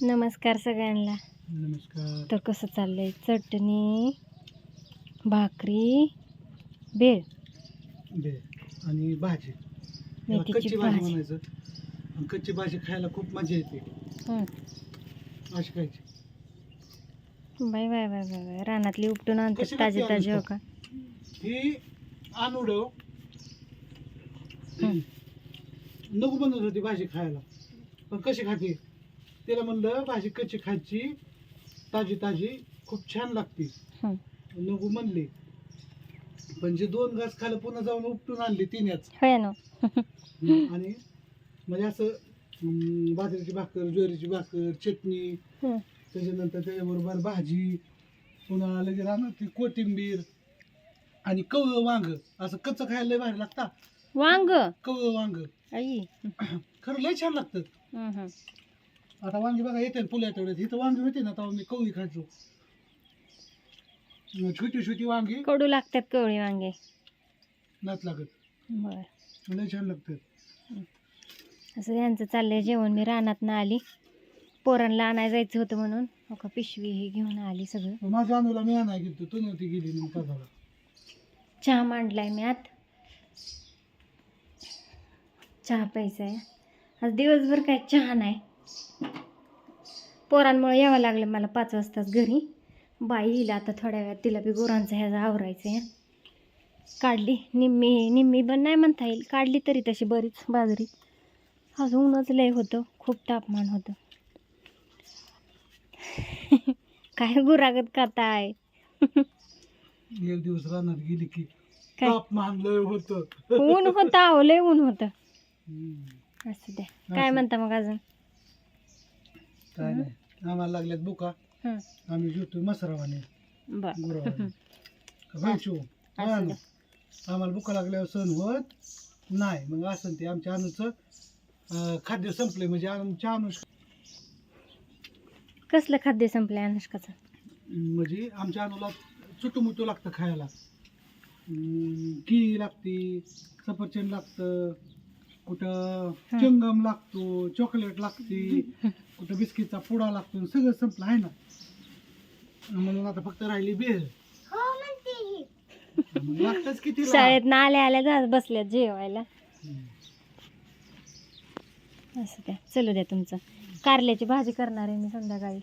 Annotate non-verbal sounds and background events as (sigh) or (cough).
नमस्कार सगळ्यांना. नमस्कार. तर कसं चाललंय? चटणी भाकरी बेळ बे आणि भाजी. त्याला मेथीची कच्ची भाजी भाजी. म्हणायचं. आणि कच्ची भाजी खायला खूप मजा येते. हं. अशी खायची. बाय बाय बाय बाय बाय रानातली उपटून आणतात कशी ताजे लागते ताजे हो? का? ही अनुड हं. नको बनवत होती भाजी खायला. पण कशी खाते? तिला म्हणलं भाजी कच्ची खायची. ताजी ताजी. खूप छान लागते. हं. नको म्हणली. पण जे दोन घास खायला पुन्हा जाऊन उपटून आणली तिनेच होय ना. आणि म्हणजे असं अं, बाजरीची भाकर ज्वारीची भाकर चटणी. हं. त्याच्यानंतर त्याच्याबरोबर भाजी. पुन्हा लगेच राहणार ती कोथिंबीर आणि कवळं वांग. असं कच्चं खायला लय भारी लागता. वांग? कवळं वांग. आई. खरं लय छान लागतं. हं, हं. आता वांगी बघा येते ना पुल्या तेवढ्यात इथं वांगी होते ना तेव्हा मी कवळी खायचो. मग छोटी छोटी वांगी. कडू लागतात कवळी वांगे. नाच लागत. बर. लय छान लागतं असं यांचं चाललंय जेवण. मी रानात ना आली. पोरांना आणायला जायचं होतं म्हणून. हो का पिशवी ही घेऊन आली सगळं. माझ्या अनुला मी आणाय गेलो तू नव्हती गेली मग का झालं चहा मांडलाय मी आत. चहा प्यायचा आहे आज दिवसभर काय चहा नाही. पोरांमुळे यावं लागलं मला पाच वाजताच घरी. बाई येईल आता थोड्या वेळात तिला बी गुरांचं ह्याचं आवरायचं आहे काढली. निम्मी निम्मी पण नाही म्हणता येईल. काढली तरी तशी बरीच बाजरी. आज ऊनच लय होतं. खूप तापमान होतं. काय गुरागत करताय एक दिवस रानात गेली की काय? तापमान लय होतं. ऊन होतं अहो लय ऊन होतं. असू द्या. काय. म्हणता मग अजून? काय नाही. आम्हाला लागल्यात बुका. हं, आम्ही जेवतोय मसरावाने बर. असू. आम्हाला बुका लागल्यावर सण होत नाही. मग असं ते आमच्या अनुचं अं, खाद्य संपले म्हणजे आमच्या अनुष कसलं खाद्य संपलंय अनुष्काचं? म्हणजे आमच्या अनुला चुटूमुटू लागतं खायला. अं, केळी लागती सफरचंद लागतं कुठं हं. चंगम लागतो चॉकलेट लागते (laughs) कुठं बिस्किटचा पुडा लागतो सगळं संपलं आहे ना? म्हणून आता फक्त राहिली बेल मग लागतच किती शाळेत ना आल्या आल्या जा बसल्यात जेवायला. असं द्या. चलू द्या तुमचं. कारल्याची भाजी करणार आहे मी संध्याकाळी.